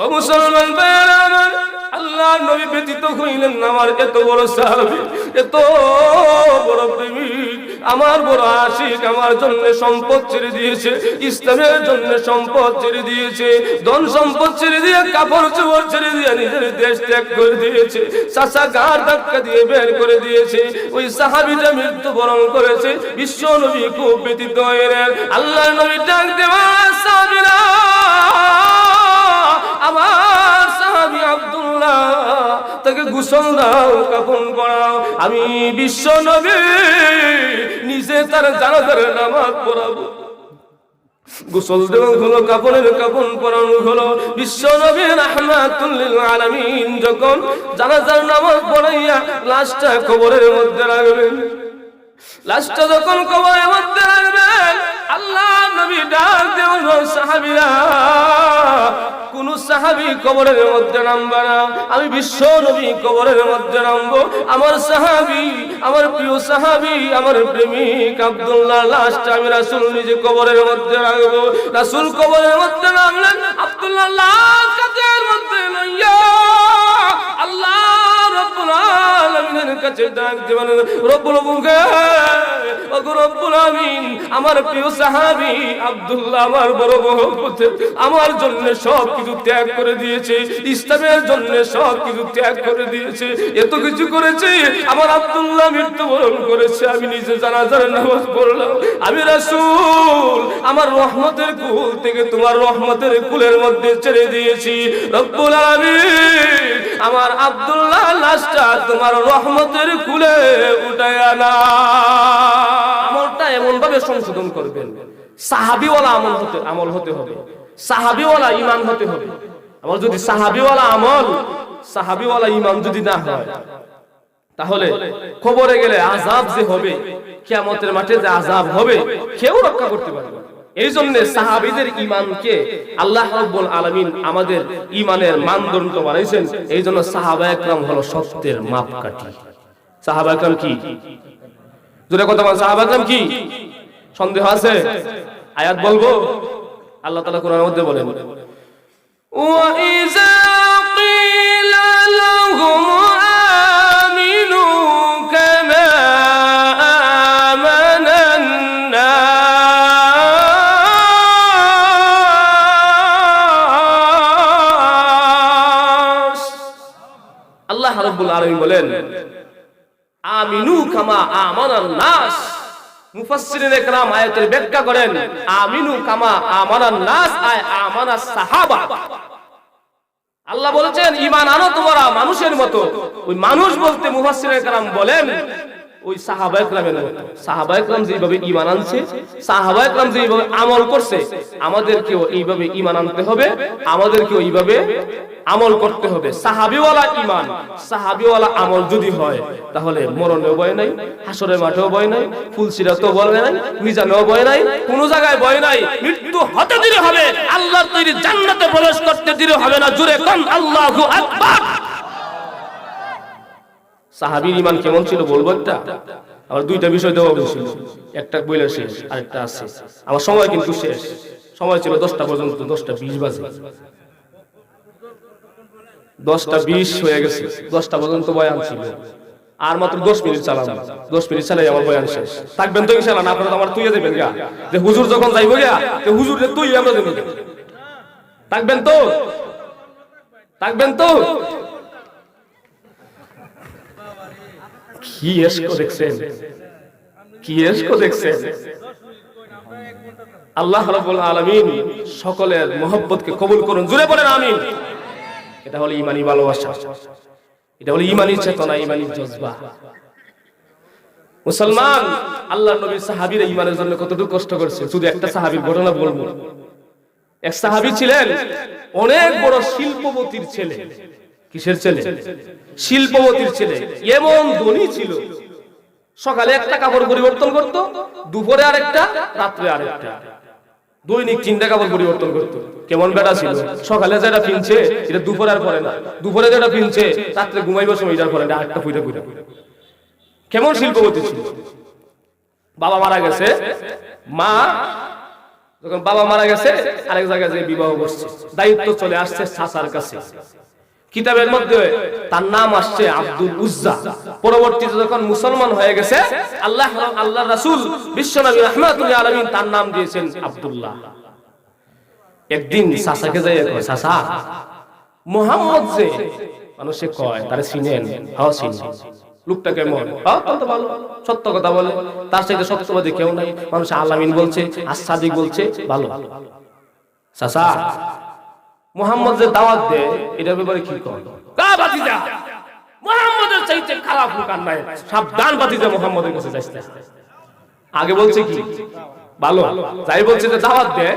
ও মুসলমান আমার আল্লাহ নবী ব্যতীত হইলেন আমার এত বড় সাহাবী, এত বড় আমার বড় আশিক আমার জন্য সম্পদ ছেড়ে দিয়েছে, ইসলামের জন্য সম্পদ ছেড়ে দিয়েছে, ধন সম্পদ ছেড়ে দিয়ে, কাপড় ছেড়ে দিয়ে নিজের দেশ ত্যাগ করে দিয়েছে চাষা ধাক্কা দিয়ে বের করে দিয়েছে, ওই সাহাবিটা করেছে, বিশ্ব নবী খুব ব্যতীত আল্লাহ নবী ডাক দেওয়া সাহাবিরা। আমার সাহাবি আব্দুল্লাহ, তাকে গোসল দাও কাপন পড়াও আমি বিশ্ব নবী, নিজে তার জানাজার নামাজ পড়াবো। গোসল দেওয়া হলো, কাপড়ের কাপড় পরানো হলো। বিশ্ব নবী রাহমাতুল্লিল আলামিন যখন জানাজার নামাজ পড়াইয়া লাশটা কবরের মধ্যে রাখবেন, লাশটা যখন কবরের মধ্যে রাখবেন আল্লাহ নবী ডাক দেওয়া সাহাবীরা, কোন সাহাবি কবরের মধ্যে নামবে না। আমি বিশ্ব নবী কবরের মধ্যে নামবো। আমার সাহাবি, আমার প্রিয় সাহাবি, আমার প্রেমিক আব্দুল্লাহ লাশটা আমি রাসূল নিজে কবরের মধ্যে রাখব রাসূল কবরের মধ্যে নামলেন আব্দুল্লাহ লাশ মধ্যে লইয়া আল্লাহ রব্বুল আলামিনের কাছে ডাক দিবেন। রব্বুল আমিন আমার প্রিয় সাহাবী আব্দুল্লাহ, আমার বড় মহব্বত আমার জন্য সব কিছু ত্যাগ করে দিয়েছে, ইসলামের জন্য সব কিছু ত্যাগ করে দিয়েছে, এত কিছু করেছে, আমার আব্দুল্লাহ মৃত্যুবরণ করেছে, আমি নিজে জানাজার নামাজ পড়লাম, আমি রাসূল, আমার রহমতের কুল থেকে তোমার রহমতের কুলের মধ্যে ছেড়ে দিয়েছি, রব্বুল আলামিন, আমার আব্দুল্লাহ লাশটা তোমার রহমতের কুলে উঠায় না। আমলটা এমন ভাবে সংশোধন করবেন। সাহাবিওয়ালা আমল হতে আমল হতে হবে। সাহাবিওয়ালা ইমান হতে হবে। আমার যদি সাহাবিওয়ালা আমল, সাহাবিওয়ালা ইমান যদি না হয়, তাহলে খবরে গেলে আজাব যে হবে, কিয়ামতের মাঠে যে আজাব হবে, কেউ রক্ষা করতে পারবে এই জন্য সাহাবিদের ইমানকে আল্লাহ রাব্বুল আলামিন আমাদের ইমানের মানদণ্ড বানাইছেন। এই জন্য সাহাবা একরাম হলো সত্যের মাপকাঠি। সাহাবা একরাম কি? জোরে কথা বল সাহাবাকরাম কি? সন্দেহ আছে? আয়াত বলব? আল্লাহ তালা কোরআনের মধ্যে বলেন, ওয়া ইযা ক্বিলা লাহুম আল্লাহ রাব্বুল আলামিন বলেন আমিনু কামা আমানান নাস। মুফাসসিরিনে کرام আয়াতের ব্যাখ্যা করেন, আমিনু কামা আমানান নাস আয় আমানা সাহাবা। আল্লাহ বলেছেন, ঈমান আনো তোমরা মানুষের মতো। ওই মানুষ বলতে মুফাসসিরিনে کرام বলেন ওই যেভাবে ঈমান আনছে যেভাবে আমল করছে, আমাদেরকেও এইভাবে ঈমান আনতে হবে, আমাদেরকেও এইভাবে আমল করতে হবে। সাহাবিওয়ালা ইমান সাহাবিওয়ালা আমল যদি হয়, তাহলে মরণেও ভয় নাই, হাসরের মাঠেও ভয় নাই ফুলসিরাতেও ভয় নাই, মিজানেও ভয় নাই, কোনো জায়গায় ভয় নাই। মৃত্যু হতে দিলে হবে, আল্লাহর তৈরি জান্নাতে প্রবেশ করতে দিলে হবে না। জুড়ে কোন, আল্লাহু আকবার। সাহাবীর ইমান কেমন ছিল বলব একটা? আমার দুইটা বিষয় দেওয়া ছিল। একটা বইলে শেষ, আরেকটা আছে। আমার সময় কিন্তু শেষ। সময় ছিল দশটা পর্যন্ত, দশটা বিশ বাজে। দশটা বিশ হয়ে গেছে। দশটা পর্যন্ত বয়ান ছিল। আর মাত্র দশ মিনিট চালাম। দশ মিনিট চালাই আমার বয়ান শেষ। থাকবেন তো ইনশাল্লাহ না আপনারা আমার তুইয়া দেবেন গা। যে হুজুর যখন যাইব গা তো হুজুর তুই আমরা দেবেন থাকবেন তো? থাকবেন তো? কি এসকো দেখছেন কি এসকো দেখছেন আল্লাহ রাব্বুল আলামিন সকলের মোহব্বতকে কবুল করুন জুড়ে পড়েন আমিন। এটা হলো ইমানি ভালোবাসা। এটা হলো ইমানি চেতনা, ইমানি জজবা। মুসলমান, আল্লাহ নবী সাহাবীরা ইমানের জন্য কতটুকু কষ্ট করছে? শুধু একটা সাহাবীর ঘটনা বলব। এক সাহাবী ছিলেন অনেক বড় শিল্পপতির ছেলে। কিসের ছেলে? শিল্পপতির ছেলে। এমন ধনী ছিল। সকালে একটা কাপড় পরিবর্তন করত, দুপুরে আরেকটা, রাত্রে আরেকটা। দৈনিক তিনটা কাপড় পরিবর্তন করতো। কেমন বেটা ছিল? সকালে যেটা পিনছে এটা দুপুরে আর পরে না। দুপুরে যেটা পিনছে রাত্রে ঘুমাইবার সময় এটার পরে না, আটটা ফুইটা ফুইটা কেমন শিল্পপতি ছিল? বাবা মারা গেছে, মা যখন বাবা মারা গেছে, আরেক জায়গায় যে বিবাহ করছে দায়িত্ব চলে আসছে চাচার কাছে। কিতাবের মধ্যে তার নাম আসছে আব্দুল উজ্জা। পরবর্তীতে যখন মুসলমান হয়ে গেছে, আল্লাহ আল্লাহ রাসূল বিশ্বনবী রাহমাতুল্লাহ আলামিন তার নাম দিয়েছেন আব্দুল্লাহ। একদিন চাচাকে যাই চাচা, মোহাম্মদ যে, মানুষে কয়, তারে চিনেন? হ্যাঁ চিনি। লোকটা কেমন? হ্যাঁ সত্য কথা বলে। তার সাথে সত্যবাদী কেউ নাই। মানুষ আলামিন বলছে আসাদিক বলছে, ভালো। চাচা মোহাম্মদ যে দাওয়াত দেয়, এটার ব্যাপারে কি কয়? কা বাতিজা মোহাম্মদের চাইতে খারাপ মোহাম্মদের কাছে যাইতে আগে বলছে কি? ভালো। যাই বলছে যে দাওয়াত দে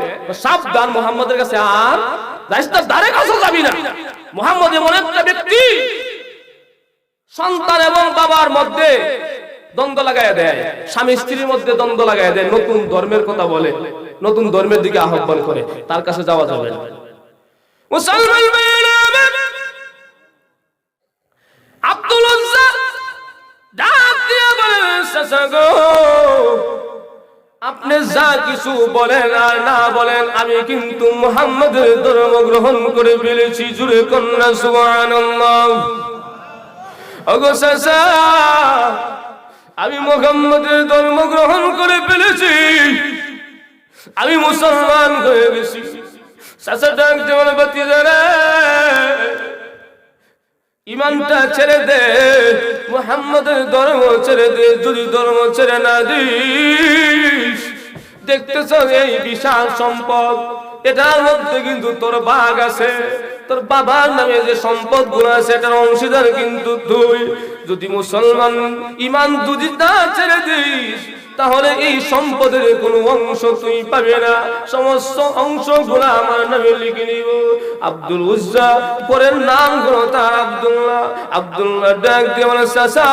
সাবধান মোহাম্মদের কাছে আর দাঁড়ে কাছে যাবি না। মোহাম্মদ এমন একটা ব্যক্তি, সন্তান এবং বাবার মধ্যে দ্বন্দ্ব লাগায় দেয়। স্বামী স্ত্রীর মধ্যে দ্বন্দ্ব লাগায় দেয়। নতুন ধর্মের কথা বলে, নতুন ধর্মের দিকে আহ্বান করে। তার কাছে যাওয়া যাবে না। আপনি যা কিছু বলেন আর না বলেন, আমি কিন্তু মুহাম্মদের ধর্ম গ্রহণ করে ফেলেছি, জুড়ে কন্যা, সুবহানাল্লাহ। আমি মুহাম্মদের ধর্ম গ্রহণ করে ফেলেছি, আমি মুসলমান হয়ে গেছি। চাচা ডাক বাতি ইমানটা ছেড়ে দে, মুহাম্মদের ধর্ম ছেড়ে দে, যদি ধর্ম ছেড়ে না দিস। দেখতেছ এই বিশাল সম্পদ, এটার মধ্যে কিন্তু তোর বাঘ আছে। তোর বাবার নামে যে সম্পদগুলো আছে, এটার অংশীদার কিন্তু তুই যদি মুসলমান ইমান যদি না ছেড়ে দিস তাহলে এই সম্পদের কোনো অংশ তুই পাবে না। সমস্ত অংশগুলা আমার নামে লিখে নিব। আব্দুল উজ্জা পরের নামগুলো তার আব্দুল্লাহ। আব্দুল্লাহ ডাক দিয়ে বলে, চাচা,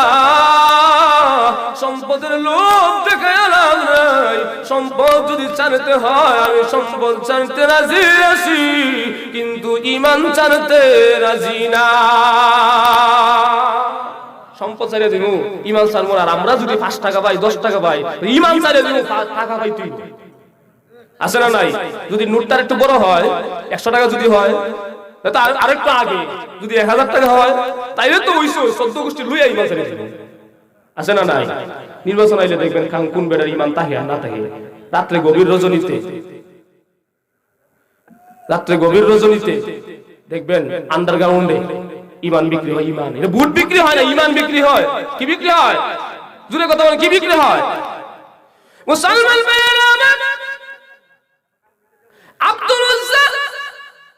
সম্পদের লোভ দেখে লাভ নাই। সম্পদ যদি চাইতে হয়, আমি সম্পদ চাইতে রাজি আছি, কিন্তু ইমান চাইতে রাজি না। সম্পদ চালিয়ে দিব ইমান চালবো আর আমরা যদি পাঁচ টাকা পাই, দশ টাকা পাই ইমান চালিয়ে দিব টাকা পাই তুই। আছে না নাই? যদি নোটটার একটু বড় হয়, একশো টাকা যদি হয় আরেকটু আগে। যদি এক হাজার টাকা হয়, তাইলে তো ওইসো চোদ্দ গোষ্ঠী লুইয়া ইমান চালিয়ে দিব আছে না নাই? নির্বাচন আইলে দেখবেন খান কোন বেড়ার ইমান তাহে না তাহে। রাত্রে গভীর রজনীতে। রাত্রে গভীর রজনীতে। দেখবেন আন্ডারগ্রাউন্ডে ইমান বিক্রি হয়, ইমান। এটা বুট বিক্রি হয় না, ইমান বিক্রি হয়। কি বিক্রি হয়? জুড়ে কথা বলে কি বিক্রি হয়? মুসলমান আব্দুল উজ্জা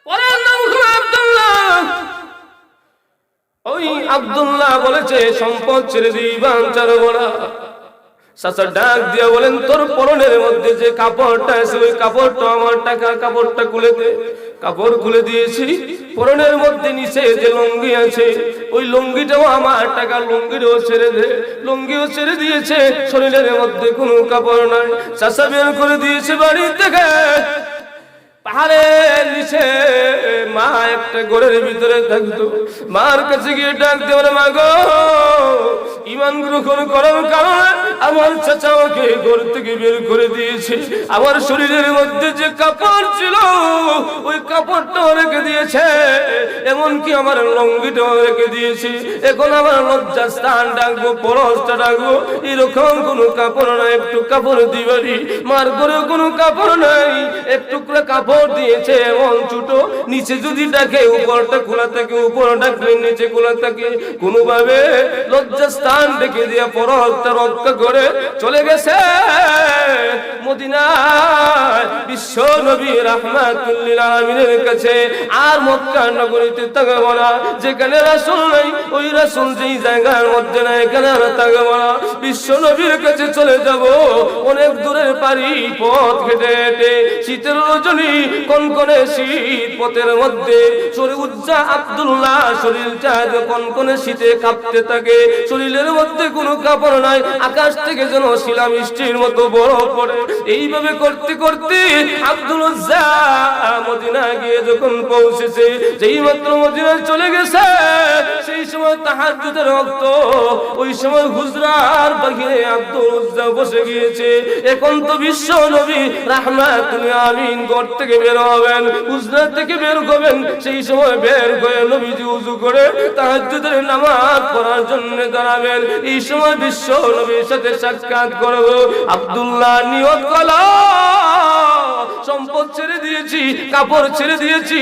পরের নাম হলো আব্দুল্লাহ। ওই আব্দুল্লাহ বলেছে, সম্পদ ছেড়ে দিই বাঞ্চার বড়া চাচা ডাক দিয়া বলেন, তোর পরনের মধ্যে যে কাপড়টা আছে, ওই কাপড়টা আমার টাকা কাপড়টা খুলে দে। কাপড় খুলে দিয়েছি। পরনের মধ্যে নিচে যে লুঙ্গি আছে, ওই লুঙ্গিটাও আমার টাকা লুঙ্গিটাও ছেড়ে দে। লুঙ্গিও ছেড়ে দিয়েছে, শরীরের মধ্যে কোনো কাপড় নাই। চাচা বের করে দিয়েছে বাড়ি থেকে। মা একটা গোড়ের ভিতরে থাকতো। মার কাছে গিয়ে ডাক দেওয়ার, মা গো, ইমান গ্রহণ করার কারণে আমার চাচা আমাকে ঘর থেকে বের করে দিয়েছে। আমার শরীরের মধ্যে যে কাপড় ছিল, ওই কাপড়টাও রেখে দিয়েছে। এমনকি আমার লঙ্গিটাও রেখে দিয়েছে। এখন আমার লজ্জা স্থান ডাকবো, পরশটা ডাকবো। এরকম কোনো কাপড় নাই একটু কাপড় দিবারি মার করে কোনো কাপড় নাই একটু করে কাপড় দিয়েছে, এমন ছোট। নিচে যদি ডাকে, উপরটা খোলা থাকে, উপর ডাকলে, নিচে খোলা থাকে। কোনোভাবে লজ্জা স্থান ডেকে দিয়ে পরশটা রক্ষা করে চলে গেছে মদিনায় বিশ্ব নবী রাহমাতুল্লিল আলামিনের কাছে আর মক্কা নগরীতে তাকাবো না, যেখানে রাসূল নাই, ওই রাসূল যেই জায়গার মধ্যে নাই, এখানে আর তাকাবো না। বিশ্ব নবীর কাছে চলে যাব, অনেক দূরের পারি পথ হেঁটে হেঁটে। শীতের রজনী কনকনে শীত, পথের মধ্যে শরীর উজ্জা আব্দুল্লাহ শরীরটা কনকনে শীতে কাঁপতে থাকে। শরীরের মধ্যে কোনো কাপড় নাই, আকাশ থেকে যেন শিলা মিষ্টির মতো বরফ পড়ে। এইভাবে করতে করতে আব্দুল মদিনা গিয়ে যখন পৌঁছেছে, যেই মাত্র মদিনায় চলে গেছে, সেই সময় তাহাজ্জুদের রক্ত, ওই সময় হুজরার বাহিরে আব্দুল বসে গিয়েছে। এখন তো বিশ্ব নবী রাহমাতুল আমিন ঘর থেকে বের হবেন, হুজরা থেকে বের হবেন, সেই সময় বের হয়ে নবীজি উজু করে তাহাজ্জুদের নামাজ পড়ার জন্য দাঁড়াবেন। এই সময় বিশ্ব নবীর সাথে সাক্ষাৎ করব। আব্দুল্লাহ নিয়ত কলা। সম্পদ ছেড়ে দিয়েছি, কাপড় ছেড়ে দিয়েছি,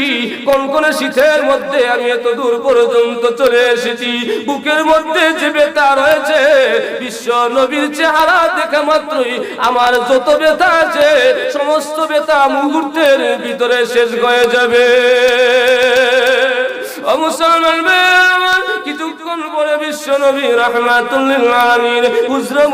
কোন কোন শীতের মধ্যে আমি এত দূর পর্যন্ত চলে এসেছি। বুকের মধ্যে যে বেতা রয়েছে, বিশ্ব নবীর চেহারা দেখা মাত্রই আমার যত বেতা আছে, সমস্ত বেতা মুহূর্তের ভিতরে শেষ হয়ে যাবে। ও মুসলমান ভাই আমার কিছুক্ষণ পরে বিশ্ব নবী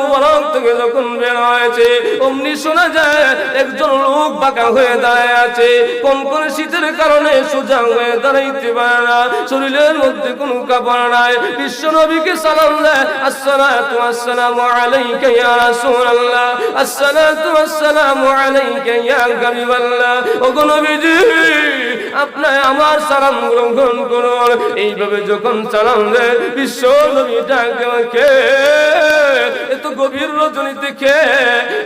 মুবারক থেকে যখন বের হয়েছে, অমনি শোনা যায় একজন লোক বাঁকা হয়ে দাঁড়ায় আছে। কোন কোন শীতের কারণে সোজা হয়ে দাঁড়াইতে পারে না, শরীরের মধ্যে কোনো কাপড় নাই। বিশ্ব নবীকে সালাম দেয়, আসসালাতু আসসালামু আলাইকা ইয়া রাসূলুল্লাহ, আসসালাতু আসসালামু আলাইকা ইয়া নবীজি, আপনার আমার সালাম গ্রহণ করুন। এইভাবে যখন সালাম দেয় বিশ্ব নবী ডাকে এত গভীর রজনী দেখে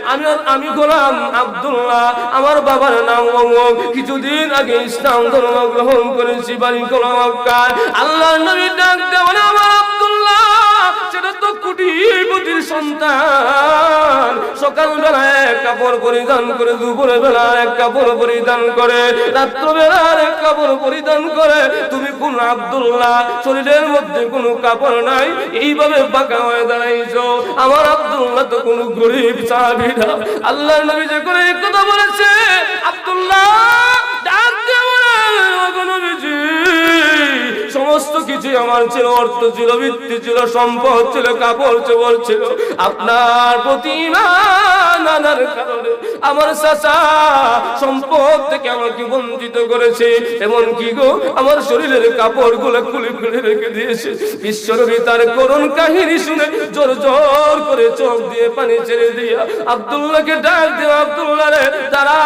আমি আমি গোলাম আবদুল্লাহ, আমার বাবার নাম অমুক কিছুদিন আগে ইসলাম ধর্ম গ্রহণ করেছি বাড়ি গোলাম আল্লাহ নবী ডাক আমার সেটা এক কাপড় পরিধান করে দুপুরে বেলা এক পরিধান করে রাত্রবেলা পরিধান করে। তুমি কোন আব্দুল্লাহ? শরীরের মধ্যে কোনো কাপড় নাই? এইভাবে বাঁকা হয়ে দাঁড়াইছো। আমার আব্দুল্লাহ তো কোনো গরিব চাবিরা আল্লাহ নবী যে করে কথা বলেছে আব্দুল্লাহ ডাক নবীজি, সমস্ত কিছু আমার ছিল, অর্থ ছিল, বৃত্তি ছিল, সম্পদ ছিল, কাপড় চোপড় ছিল। আপনার প্রতি কারণে আমার চাচা সম্পদ থেকে আমাকে বঞ্চিত করেছে। এমন কি গো, আমার শরীরের কাপড়গুলো খুলে খুলে রেখে দিয়েছে। বিশ্বরবি তার করুণ কাহিনী শুনে জোর জোর করে চোখ দিয়ে পানি ছেড়ে দিয়া আব্দুল্লাহকে ডাক দিয়ে আব্দুল্লাহ রে তারা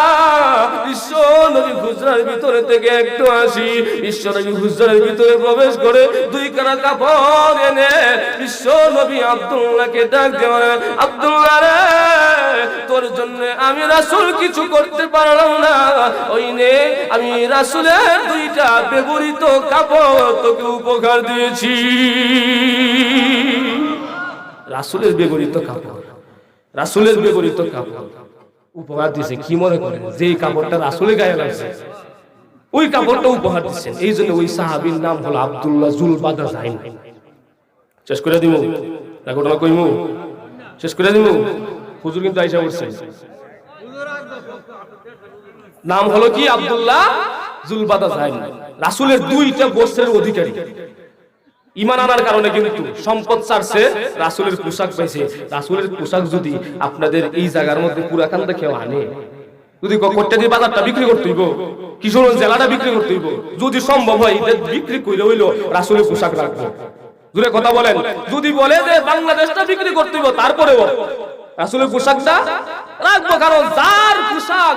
বিশ্ব নবী গুজরার ভিতরে থেকে একটু আসি। বিশ্ব নবী গুজরার ভিতরে প্রবেশ করে দুই কারা কাপড় এনে বিশ্ব নবী আব্দুল্লাহকে ডাক দেওয়া আব্দুল্লাহ রে, তোর জন্য আমি রাসূল কিছু করতে পারলাম না। ওই নে, আমি রাসূলের দুইটা ব্যবহৃত কাপড় তোকে উপকার দিয়েছি। রাসূলের ব্যবহৃত কাপড়, রাসূলের ব্যবহৃত কাপড়। উপহার দিয়েছে, কি মনে করেন? যে কাপড়টা রাসূলের গায়ে লাগছে। ওই কাপড়টা উপহার দিচ্ছেন। এই জন্য ওই সাহাবীর নাম হলো আব্দুল্লাহ জুলবাদা জাইন। শেষ করে দিমু। না ঘটনা কইমু। শেষ করে দিমু। হুজুর কিন্তু আইসা উঠছে নাম হলো কি? আব্দুল্লাহ জুলবাদা জাইন। রাসুলের দুইটা গোত্রের অধিকারী। ইমান আনার কারণে কিন্তু সম্পদ ছাড়ছে, রাসুলের পোশাক পাইছে। রাসুলের পোশাক যদি আপনাদের এই জায়গার মধ্যে পুরাখানটা কেউ আনে যদি কোটটা দিয়ে বাজারটা বিক্রি করতে হইব? কিশোরগঞ্জ জেলাটা বিক্রি করতে হইব? যদি সম্ভব হয় বিক্রি কইলে হইল, রাসূলের পোশাক রাখব। দূরে কথা বলেন। যদি বলে যে বাংলাদেশটা বিক্রি করতে হইব, তারপরেও রাসূলের পোশাকটা রাখব, কারণ যার পোশাক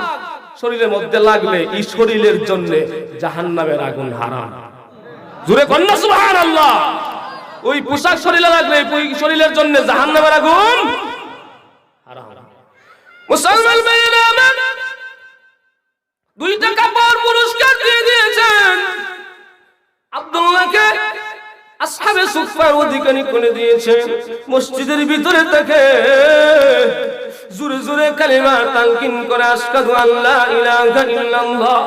শরীরের মধ্যে লাগলে এই শরীরের জন্য জাহান্নামের আগুন হারাম। জুড়ে কন্যা সুবহান আল্লাহ ওই পোশাক শরীরে লাগলে, ওই শরীরের জন্য জাহান্নামের আগুন হারাম। মুসলমান ভাইয়েরা আমার দুইটা কাপড় পুরস্কার দিয়ে দিয়েছেন। আব্দুল্লাহকে আসহাবে সুফার অধিকারী করে দিয়েছেন মসজিদের ভিতরে তাকে জোরে জোরে কালিমা তালকিন করে, আশহাদু আল্লাহ ইলাহা ইল্লাল্লাহ।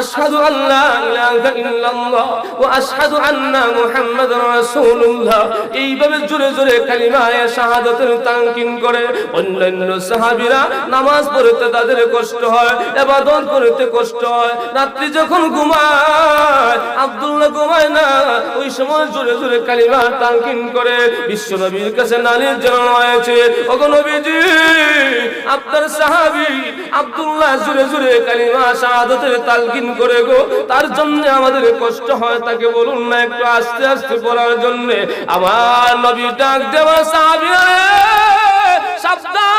আশহাদু আল্লাহ ইলাহা ইল্লাল্লাহ ওয়া আশহাদু আন্না মুহাম্মাদুর রাসূলুল্লাহ। এইভাবে জোরে জোরে কালিমায়ে শাহাদাতের তালকিন করে অন্যান্য সাহাবীরা নামাজ পড়তে তাদের কষ্ট হয়, ইবাদত করতে কষ্ট হয়। রাত্রি যখন ঘুমায়, আব্দুল্লাহ ঘুমায় না, ওই সময় জোরে জোরে কালিমা তালকিন করে বিশ্বনবীর কাছে নালিশ জানানো হয়েছে। ওগো নবীজি, আপনার সাহাবী আব্দুল্লাহ জুড়ে জুড়ে কালিমা শাহাদাতের তালকিন করে গো। তার জন্য আমাদের কষ্ট হয় তাকে বলুন না একটু আস্তে আস্তে পড়ার জন্য। আমার নবী ডাক দেওয়া সাহাবীরা সাবধান।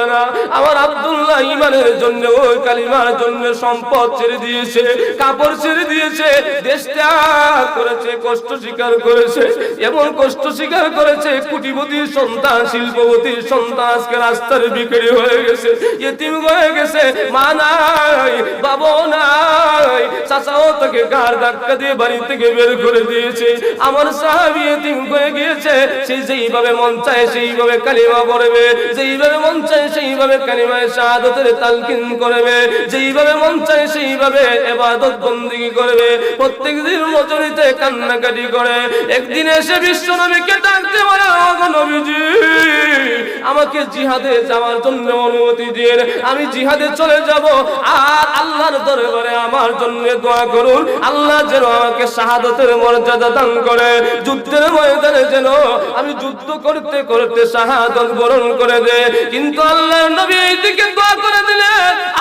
বলবে না আমার আব্দুল্লাহ ইমানের জন্য ওই কালিমার জন্য সম্পদ ছেড়ে দিয়েছে, কাপড় ছেড়ে দিয়েছে দেশ ত্যাগ করেছে, কষ্ট স্বীকার করেছে, এমন কষ্ট স্বীকার করেছে কুটিপতির সন্তান শিল্পপতির সন্তান আজকে রাস্তার বিক্রি হয়ে গেছে, এতিম হয়ে গেছে, মা নাই, বাবা নাই, চাচাও তাকে গার ধাক্কা দিয়ে বাড়ি থেকে বের করে দিয়েছে। আমার সাহাবি এতিম হয়ে গিয়েছে, সে যেইভাবে মন চায় সেইভাবে কালিমা পড়বে, যেইভাবে মন চায় সেইভাবে কালিমায় শাহাদতের তালকিন করবে, যেইভাবে মন চায় সেইভাবে এবাদত বন্দিগি করবে। প্রত্যেক দিন রজনীতে কান্নাকাটি করে, একদিন এসে বিশ্ব নবীকে ডাকতে "ওগো নবীজি, আমাকে জিহাদে যাওয়ার জন্য অনুমতি দিন, আমি জিহাদে চলে যাব, আর আল্লাহর দরবারে আমার জন্য দোয়া করুন। আল্লাহ যেন আমাকে শাহাদতের মর্যাদা দান করে। যুদ্ধের ময়দানে যেন আমি যুদ্ধ করতে করতে শাহাদত বরণ করে দে। কিন্তু আল্লাহর নবী এই দিকে দোয়া করে দিলে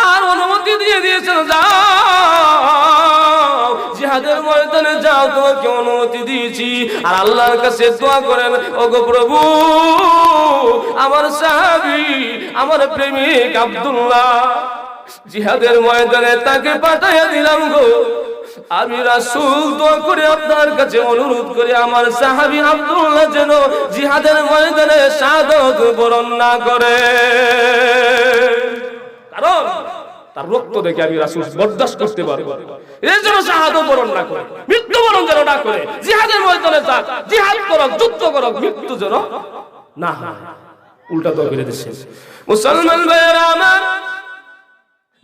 আর অনুমতি দিয়ে দিয়েছেন, যাও, জিহাদের ময়দানে যাও, তোমাকে অনুমতি দিয়েছি। আর আল্লাহর কাছে দোয়া করেন, ওগো প্রভু, আমার সাহাবী, আমার প্রেমিক আব্দুল্লাহ, জিহাদের ময়দানে তাকে পাঠাইয়া দিলাম গো। আমি রাসূল দোয়া করে আপনার কাছে অনুরোধ আমার সাহাবী আব্দুল্লাহ যেন জিহাদের ময়দানে শাহাদত বরণ না করে। কারণ তার রক্ত দেখে আমি রাসূল বরদাস্ত করতে পারব। জন্য শাহাদত বরণ না করে যেন না করে, জিহাদের ময়দানে জিহাদ করক, যুদ্ধ করক, মৃত্যু যেন না। উল্টা তো করে মুসলমান ভাইয়েরা আমার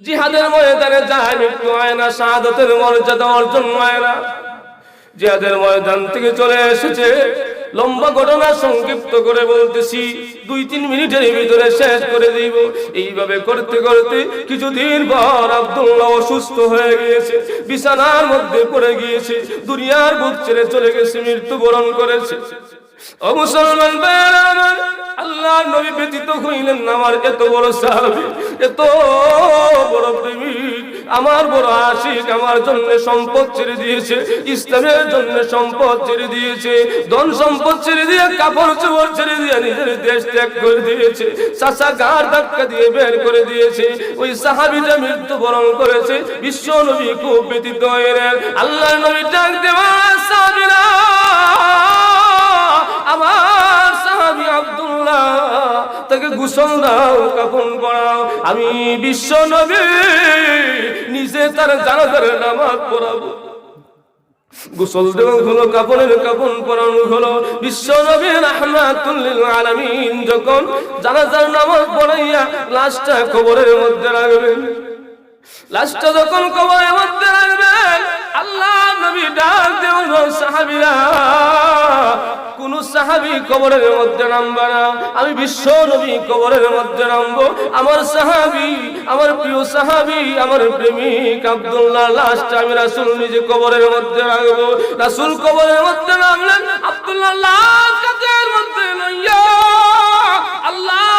জিহাদের ময়দানে যায় মৃত্যু হয় না শাহাদতের মর্যাদা অর্জন হয় না। জিহাদের ময়দান থেকে চলে এসেছে। লম্বা ঘটনা সংক্ষিপ্ত করে বলতেছি, দুই তিন মিনিটের ভিতরে শেষ করে দিব। এইভাবে করতে করতে কিছুদিন পর আব্দুল্লাহ অসুস্থ হয়ে গিয়েছে, বিছানার মধ্যে পড়ে গিয়েছে, দুনিয়ার বুক ছেড়ে চলে গেছে, মৃত্যুবরণ করেছে। ও মুসলমান আল্লাহ নবী ব্যতীত হইলেন আমার এত বড় সাহাবী, এত বড় আমার বড় আশিক আমার জন্য সম্পদ ছেড়ে দিয়েছে, ইসলামের জন্য সম্পদ ছেড়ে দিয়েছে, ধন সম্পদ ছেড়ে দিয়ে, কাপড় ছেড়ে দিয়ে নিজের দেশ ত্যাগ করে দিয়েছে গার ধাক্কা দিয়ে বের করে দিয়েছে, ওই সাহাবিটা করেছে, বিশ্ব নবী খুব ব্যতীত হয়ে। আল্লাহ নবী ডাক দেওয়া সাহাবিরা আমার সাহাবি আব্দুল্লাহ, তাকে গোসল দাও কাপন পড়াও আমি বিশ্ব নবী, নিজে তার জানাজার নামাজ পড়াবো। গোসল হলো কাপড়ের পরানো হলো। বিশ্ব যখন জানাজার নামাজ পড়াইয়া লাশটা কবরের মধ্যে রাখবেন, লাশটা যখন কবরের মধ্যে রাখবেন আল্লাহ নবী ডাক দেওয়া সাহাবীরা। কোন সাহাবি কবরের মধ্যে নামবে না। আমি বিশ্ব নবী কবরের মধ্যে নামবো। আমার সাহাবি, আমার প্রিয় সাহাবি, আমার প্রেমিক আব্দুল্লাহ লাশটা আমি রাসূল নিজে কবরের মধ্যে রাখব রাসূল কবরের মধ্যে নামলেন আব্দুল্লাহ কাছের মধ্যে লইয়া আল্লাহ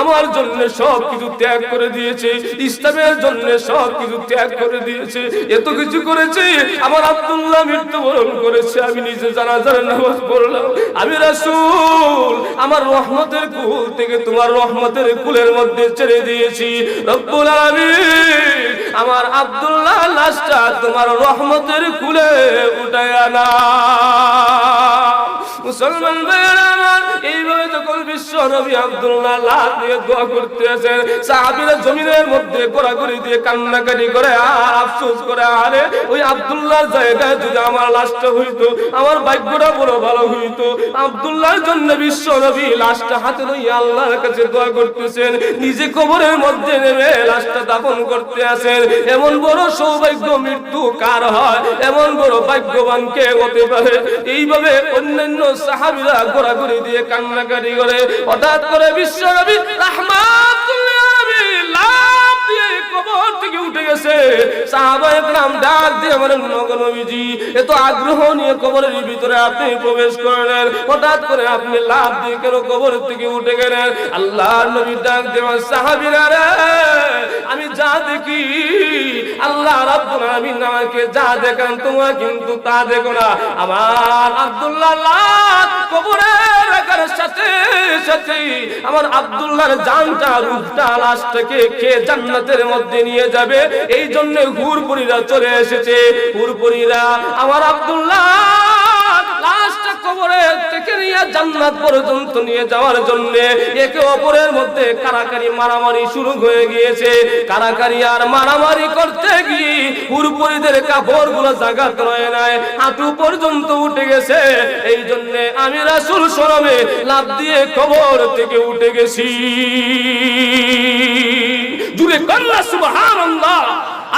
আমার জন্য সব কিছু ত্যাগ করে দিয়েছে, ইসলামের জন্য সব কিছু ত্যাগ করে দিয়েছে, এত কিছু করেছে, আমার আব্দুল্লাহ মৃত্যুবরণ করেছে, আমি নিজে জানাজার নামাজ পড়লাম, আমি রাসূল, আমার রহমতের কুল থেকে তোমার রহমতের কুলের মধ্যে ছেড়ে দিয়েছি, রব্বুল আলামিন আমার আব্দুল্লাহ লাশটা তোমার রহমতের কুলে উঠায় না মুসলমান আমার এইভাবে যখন দিয়ে কান্নাকাটি করে আরে ওই আব্দুল্লাহর জায়গায় হইতো, আমার বড় ভালো হইতো। আব্দুল্লাহর জন্য বিশ্ব নবী লাশটা হাতে আল্লাহর কাছে দোয়া করতেছেন, নিজে কবরের মধ্যে নেমে লাশটা দাফন করতে আসেন এমন বড় সৌভাগ্য মৃত্যু কার হয়? এমন বড় ভাগ্যবান কে হতে পারে? এইভাবে অন্যান্য সাহাবিরা ঘোরাঘুরি দিয়ে কান্নাকাটি করে, হঠাৎ করে বিশ্বনবী আগ্রহ নিয়ে কবরের ভিতরে আপনি প্রবেশ করলেন। হঠাৎ করে আপনি লাভ দিয়ে কেন কবর থেকে উঠে গেলেন? আল্লাহ নবী ডাক দেওয়া সাহাবিরা রে আলামিন যা দেখান তোমা কিন্তু তা দেখো না। আমার আব্দুল্লাহ সাথে সাথে আমার আব্দুল্লাহর জানটা, রূপটা কে জান্নাতের মধ্যে নিয়ে যাবে? এই জন্য হুরপুরীরা চলে এসেছে। হুরপুরীরা, আমার আব্দুল্লাহ কবরে থেকে নিয়ে জান্নাত পর্যন্ত নিয়ে যাওয়ার জন্য একে অপরের মধ্যে কারাকারি মারামারি শুরু হয়ে গিয়েছে। কারাকারি আর মারামারি করতে গিয়ে পুরপুরিদের কাপড়গুলো জাগাত রয়ে নাই হাঁটু পর্যন্ত উঠে গেছে। এই জন্য আমি রাসুল সরমে লাভ দিয়ে কবর থেকে উঠে গেছি। জুড়ে কন্যা সুবহানাল্লাহ।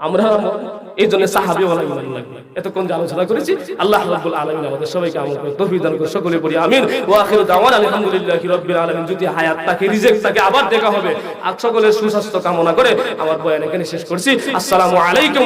আমরা এই জন্য সাহাবি এতক্ষণ যে আলোচনা করেছি, আল্লাহ রাব্বুল আলামিন আমাদের সবাইকে দান করে সকলে পড়ি আমিন। ওয়া আখিরু দাওয়ানা আলহামদুলিল্লাহি রাব্বিল আলামিন। যদি হায়াত থাকে, রিজেক্ট থাকে, আবার দেখা হবে। আর সকলের সুস্বাস্থ্য কামনা করে আমার বয়ান এখানে শেষ করছি। আসসালামু আলাইকুম